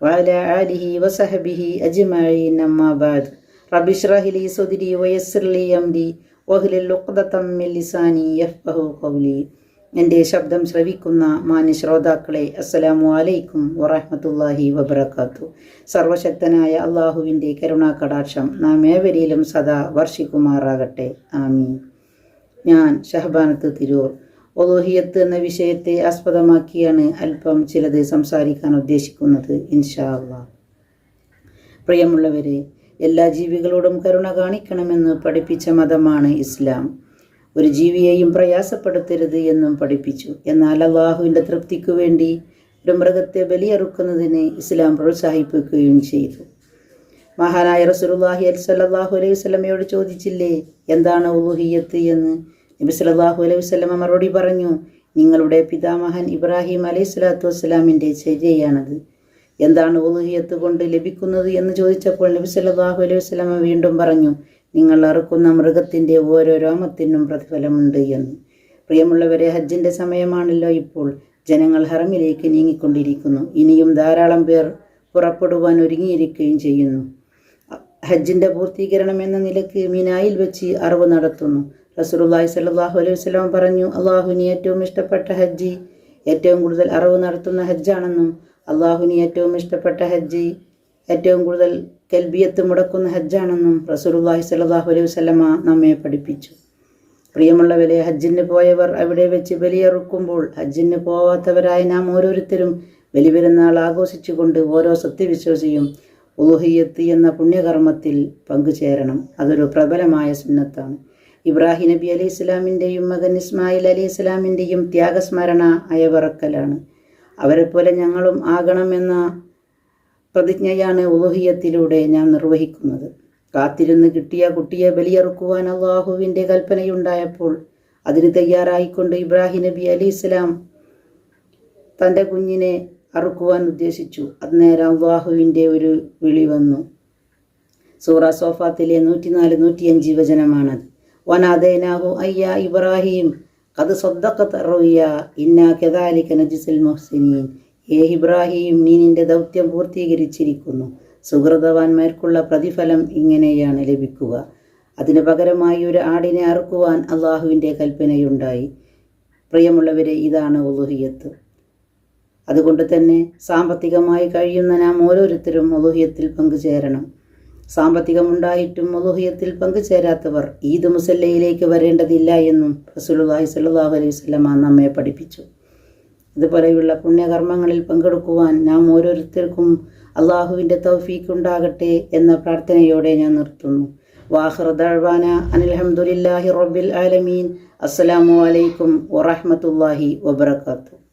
وعلى آله وصحبه أجمعين أما بعد رب اشرح لي صدري ويسر لي أمري واحلل عقدة من لساني يفقه قولي എൻ്റെ ശബ്ദം ശ്രവിക്കുന്ന മാന്യ ശ്രോതാക്കളെ അസ്സലാമു അലൈക്കും വറഹ്മത്തുള്ളാഹി വബറകാത്തു സർവശക്തനായ അള്ളാഹുവിൻ്റെ കരുണാകടാക്ഷം നാം ഏവരിലും സദാ വർഷിക്കുമാറാകട്ടെ ആമീൻ ഞാൻ ഷഹബാനത്ത് തിരൂർ ഒലോഹിയത്ത് എന്ന വിഷയത്തെ ആസ്പദമാക്കിയാണ് അല്പം ചിലത് സംസാരിക്കാൻ ഉദ്ദേശിക്കുന്നത് ഇൻഷാ പ്രിയമുള്ളവരെ എല്ലാ ജീവികളോടും കരുണ കാണിക്കണമെന്ന് പഠിപ്പിച്ച മതമാണ് ഇസ്ലാം. ഒരു ജീവിയെയും പ്രയാസപ്പെടുത്തരുത് എന്നും പഠിപ്പിച്ചു. എന്നാൽ അള്ളാഹുവിന്റെ തൃപ്തിക്കു വേണ്ടി ഒരു മൃഗത്തെ ബലിയറുക്കുന്നതിന് ഇസ്ലാം പ്രോത്സാഹിപ്പിക്കുകയും ചെയ്തു. മഹാനായ റസൂലുള്ളാഹി സല്ലല്ലാഹു അലൈഹി സ്വലമയോട് ചോദിച്ചില്ലേ എന്താണ് ഉലുഹിയത്ത് എന്ന്? നബി സല്ലല്ലാഹു അലൈഹി വസല്ലമ മറുപടി പറഞ്ഞു നിങ്ങളുടെ പിതാമഹൻ ഇബ്രാഹിം അലൈഹി സ്വലാത്തു വസ്സലാമിന്റെ ചര്യയാണത്. എന്താണ് ഊഹിയത്ത് കൊണ്ട് ലഭിക്കുന്നത് എന്ന് ചോദിച്ചപ്പോൾ നബി സല്ലല്ലാഹു അലൈഹി വസ്ലമ വീണ്ടും പറഞ്ഞു നിങ്ങൾ അറുക്കുന്ന മൃഗത്തിന്റെ ഓരോ രോമത്തിനും പ്രതിഫലമുണ്ട് എന്ന്. പ്രിയമുള്ളവരെ ഹജ്ജിന്റെ സമയമാണല്ലോ ഇപ്പോൾ. ജനങ്ങൾ ഹറമിലേക്ക് നീങ്ങിക്കൊണ്ടിരിക്കുന്നു. ഇനിയും ധാരാളം പേർ പുറപ്പെടുവാൻ ഒരുങ്ങിയിരിക്കുകയും ചെയ്യുന്നു. ഹജ്ജിന്റെ പൂർത്തീകരണം എന്ന നിലയ്ക്ക് മിനായിൽ വെച്ച് അറിവ് നടത്തുന്നു. റസൂലുള്ളാഹി സ്വല്ലല്ലാഹു അലൈഹി വസല്ലം പറഞ്ഞു അള്ളാഹുവിന് ഏറ്റവും ഇഷ്ടപ്പെട്ട ഹജ്ജി ഏറ്റവും കൂടുതൽ അറിവ് നടത്തുന്ന ഹജ്ജാണെന്നും അള്ളാഹുവിന് ഏറ്റവും ഇഷ്ടപ്പെട്ട ഹജ്ജി ഏറ്റവും കൂടുതൽ കെൽബിയത്ത് മുടക്കുന്ന ഹജ്ജാണെന്നും റസൂലുള്ളാഹി സ്വല്ലല്ലാഹു അലൈഹി വസല്ലമ നമ്മെ പഠിപ്പിച്ചു. പ്രിയമുള്ളവരെ ഹജ്ജിന് പോയവർ അവിടെ വെച്ച് ബലിയറുക്കുമ്പോൾ ഹജ്ജിന് പോവാത്തവരായ നാം ഓരോരുത്തരും ബലിപെരുന്നാൾ ആഘോഷിച്ചുകൊണ്ട് ഓരോ സത്യവിശ്വാസിയും ഉലുഹിയത്ത് എന്ന പുണ്യകർമ്മത്തിൽ പങ്കുചേരണം. അതൊരു പ്രബലമായ സുന്നത്താണ്. ഇബ്രാഹിം നബി അലി ഇസ്ലാമിന്റെയും മകൻ ഇസ്മായിൽ അലി ഇസ്ലാമിന്റെയും ത്യാഗസ്മരണ അയവറക്കലാണ്. അവരെപ്പോലെ ഞങ്ങളും ആകണമെന്ന പ്രതിജ്ഞയാണ് ഊഹിയത്തിലൂടെ ഞാൻ നിർവഹിക്കുന്നത്. കാത്തിരുന്ന് കിട്ടിയ കുട്ടിയെ ബലിയറുക്കുവാൻ അള്ളാഹുവിന്റെ കൽപ്പനയുണ്ടായപ്പോൾ അതിന് തയ്യാറായിക്കൊണ്ട് ഇബ്രാഹിം നബി അലി ഇസ്ലാം തന്റെ കുഞ്ഞിനെ അറുക്കുവാൻ ഉദ്ദേശിച്ചു. അന്നേരം അള്ളാഹുവിന്റെ ഒരു വിളി വന്നു. സൂറ സോഫാത്തിലെ നൂറ്റിനാല് നൂറ്റിയഞ്ച് വചനമാണത്. വനാദൈനാഹു അയ്യ ഇബ്രാഹിം. കത് സ്വദ്ദക്കത്ത് മുഹ്സിനീൻ. ഏ ഇബ്രാഹിം നീ നിന്റെ ദൗത്യം പൂർത്തീകരിച്ചിരിക്കുന്നു. സുഹൃതവാന്മാർക്കുള്ള പ്രതിഫലം ഇങ്ങനെയാണ് ലഭിക്കുക. അതിന് പകരമായി ഒരു ആടിനെ അറുക്കുവാൻ അള്ളാഹുവിന്റെ കൽപ്പനയുണ്ടായി. പ്രിയമുള്ളവരെ ഇതാണ് ഒലുഹിയത്ത് അതുകൊണ്ട് തന്നെ സാമ്പത്തികമായി കഴിയുന്ന നാം ഓരോരുത്തരും ഒലുഹിയത്തിൽ പങ്കുചേരണം. സാമ്പത്തികമുണ്ടായിട്ടും മുലുഹിയത്തിൽ പങ്കുചേരാത്തവർ ഈദ് മുസല്ലയിലേക്ക് വരേണ്ടതില്ല എന്നും റസൂലുള്ളാഹി സ്വല്ലല്ലാഹു അലൈഹി വസല്ലമ നമ്മെ പഠിപ്പിച്ചു. ഇതുപോലെയുള്ള പുണ്യകർമ്മങ്ങളിൽ പങ്കെടുക്കുവാൻ നാം ഓരോരുത്തർക്കും അള്ളാഹുവിന്റെ തൗഫീഖ് ഉണ്ടാകട്ടെ എന്ന പ്രാർത്ഥനയോടെ ഞാൻ നിർത്തുന്നു. വാഹൃദാന അനിൽഹമുല്ലാഹി റബ്ബിൽ ആലമീൻ. അസ്സലാമു അലൈക്കും വറഹ്മത്തുള്ളാഹി വബർക്കാത്തു